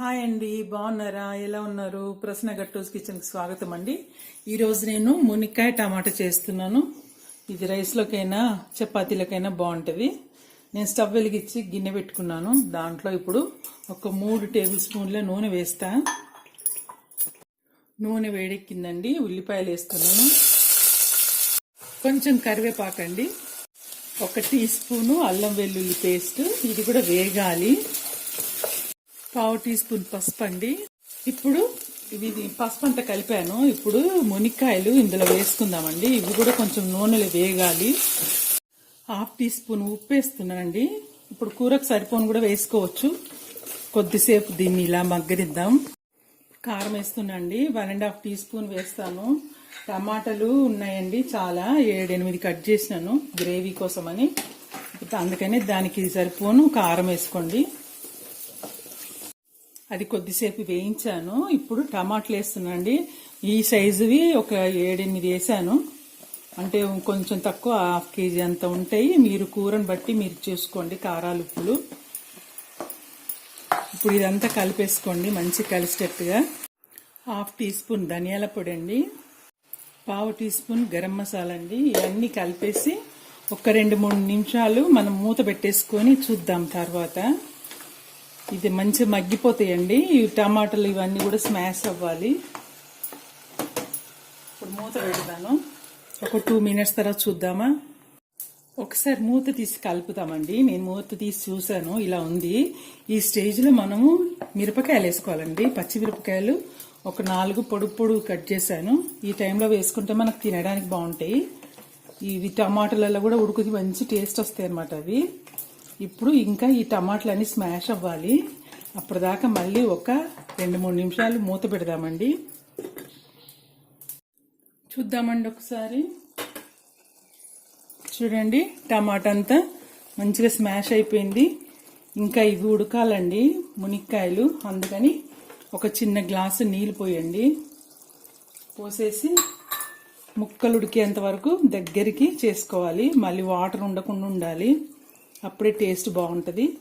Hi అండి బాగున్నారా? ఎలా ఉన్నారు? ప్రశ్న గట్టూస్ కిచెన్కి స్వాగతం అండి. ఈరోజు నేను మునిక్కాయ టమాటా చేస్తున్నాను. ఇది రైస్లోకైనా చపాతీలకైనా బాగుంటుంది. నేను స్టవ్ వెలిగించి గిన్నె పెట్టుకున్నాను. దాంట్లో ఇప్పుడు ఒక మూడు టేబుల్ స్పూన్ల నూనె వేస్తా. నూనె వేడెక్కిందండి ఉల్లిపాయలు వేస్తున్నాను. కొంచెం కరివేపాకండి. ఒక టీ స్పూను అల్లం వెల్లుల్లి పేస్ట్ ఇది కూడా వేగాలి. పావు టీ స్పూన్ పసుపు అండి. ఇప్పుడు ఇది పసుపు అంతా కలిపాను. ఇప్పుడు మునిక్కాయలు ఇందులో వేసుకుందామండి. ఇవి కూడా కొంచెం నూనెలో వేగాలి. హాఫ్ టీ స్పూన్ ఉప్పు వేస్తున్నానండి. ఇప్పుడు కూరకు సరిపోను కూడా వేసుకోవచ్చు. కొద్దిసేపు దీన్ని ఇలా మగ్గరిద్దాం కారం వేస్తున్నాండి one and half teaspoon వేస్తాను. టమాటాలు ఉన్నాయండి చాలా. ఏడెనిమిది కట్ చేసినాను గ్రేవీ కోసమని. అందుకని దానికి సరిపోను కారం వేసుకోండి. అది కొద్దిసేపు వేయించాను. ఇప్పుడు టమాటాలు వేస్తున్నాండి ఈ సైజువి ఒక ఏడెనిమిది వేసాను. అంటే కొంచెం తక్కువ హాఫ్ కేజీ అంత ఉంటాయి. మీరు కూరని బట్టి మీరు చూసుకోండి కారాలు ఉప్పులు. ఇప్పుడు ఇదంతా కలిపేసుకోండి మంచి కలిసేటట్టుగా హాఫ్ టీ స్పూన్ ధనియాల పొడి అండి. పావు టీ స్పూన్ గరం మసాలా అండి. ఇవన్నీ కలిపేసి ఒక రెండు మూడు నిమిషాలు మనం మూత పెట్టేసుకొని చూద్దాం తర్వాత. ఇది మంచిగా మగ్గిపోతాయండి. ఈ టమాటాలు ఇవన్నీ కూడా స్మాష్ అవ్వాలి. ఇప్పుడు మూత పెడతాను. ఒక టూ మినిట్స్ తర్వాత చూద్దామా? ఒకసారి మూత తీసి కలుపుతామండి. నేను మూత తీసి చూశాను. ఇలా ఉంది. ఈ స్టేజ్లో మనము మిరపకాయలు వేసుకోవాలండి. పచ్చిమిరపకాయలు ఒక నాలుగు పొడుగు పొడుగు కట్ చేశాను. ఈ టైంలో వేసుకుంటే మనకు తినడానికి బాగుంటాయి. ఇవి టమాటాలలో కూడా ఉడుకుది మంచి టేస్ట్ వస్తాయి అన్నమాట అవి. ఇప్పుడు ఇంకా ఈ టమాటాలన్నీ స్మాష్ అవ్వాలి. అప్పటిదాకా మళ్ళీ ఒక రెండు మూడు నిమిషాలు మూత పెడదామండి. చూద్దామండి ఒకసారి. చూడండి టమాటా అంతా మంచిగా స్మాష్ అయిపోయింది. ఇంకా ఇవి ఉడకాలండి మునిక్కాయలు. అందుకని ఒక చిన్న గ్లాసు నీళ్ళు పోయండి. పోసేసి ముక్కలు ఉడికేంత వరకు దగ్గరికి చేసుకోవాలి. మళ్ళీ వాటర్ ఉండకుండా ఉండాలి. అప్పుడే టేస్ట్ బాగుంటుంది.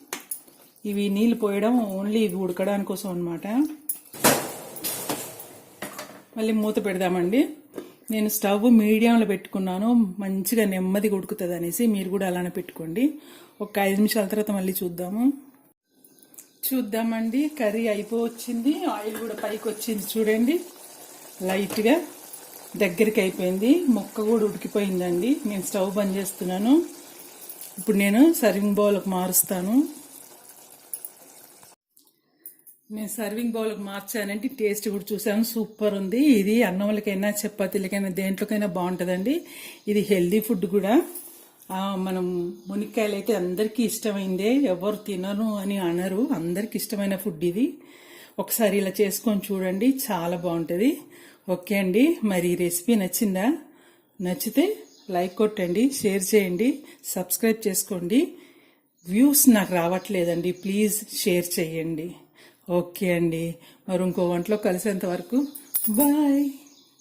ఇవి నీళ్ళు పోయడం ఓన్లీ ఇవి ఉడకడానికి కోసం అనమాట మళ్ళీ మూత పెడదామండి. నేను స్టవ్ మీడియంలో పెట్టుకున్నాను. మంచిగా నెమ్మదిగా ఉడుకుతుంది అనేసి మీరు కూడా అలానే పెట్టుకోండి. ఒక ఐదు నిమిషాల తర్వాత మళ్ళీ చూద్దాము. చూద్దామండి. కర్రీ అయిపోవచ్చింది. ఆయిల్ కూడా పైకి వచ్చింది చూడండి. లైట్గా దగ్గరికి అయిపోయింది. మొక్క కూడా ఉడికిపోయిందండి. నేను స్టవ్ బంద్ చేస్తున్నాను. ఇప్పుడు నేను సర్వింగ్ బౌల్కి మారుస్తాను. నేను సర్వింగ్ బౌల్కి మార్చానంటే టేస్ట్ కూడా చూసాను సూపర్ ఉంది. ఇది అన్నంలకైనా చపాతీలకైనా దేంట్లోకైనా బాగుంటుందండి. ఇది హెల్దీ ఫుడ్ కూడా. మనం మునిక్కాయలు అయితే అందరికీ ఇష్టమైందే. ఎవరు తినరు అని అనరు. అందరికి ఇష్టమైన ఫుడ్ ఇది. ఒకసారి ఇలా చేసుకొని చూడండి. చాలా బాగుంటుంది. ఓకే అండి. మరి ఈ రెసిపీ నచ్చిందా? నచ్చితే లైక్ కొట్టండి షేర్ చేయండి సబ్స్క్రైబ్ చేసుకోండి. వ్యూస్ నాకు రావట్లేదండి ప్లీజ్ షేర్ చేయండి. ఓకే అండి మరి ఇంకో వంటలో కలిసేంత వరకు బాయ్.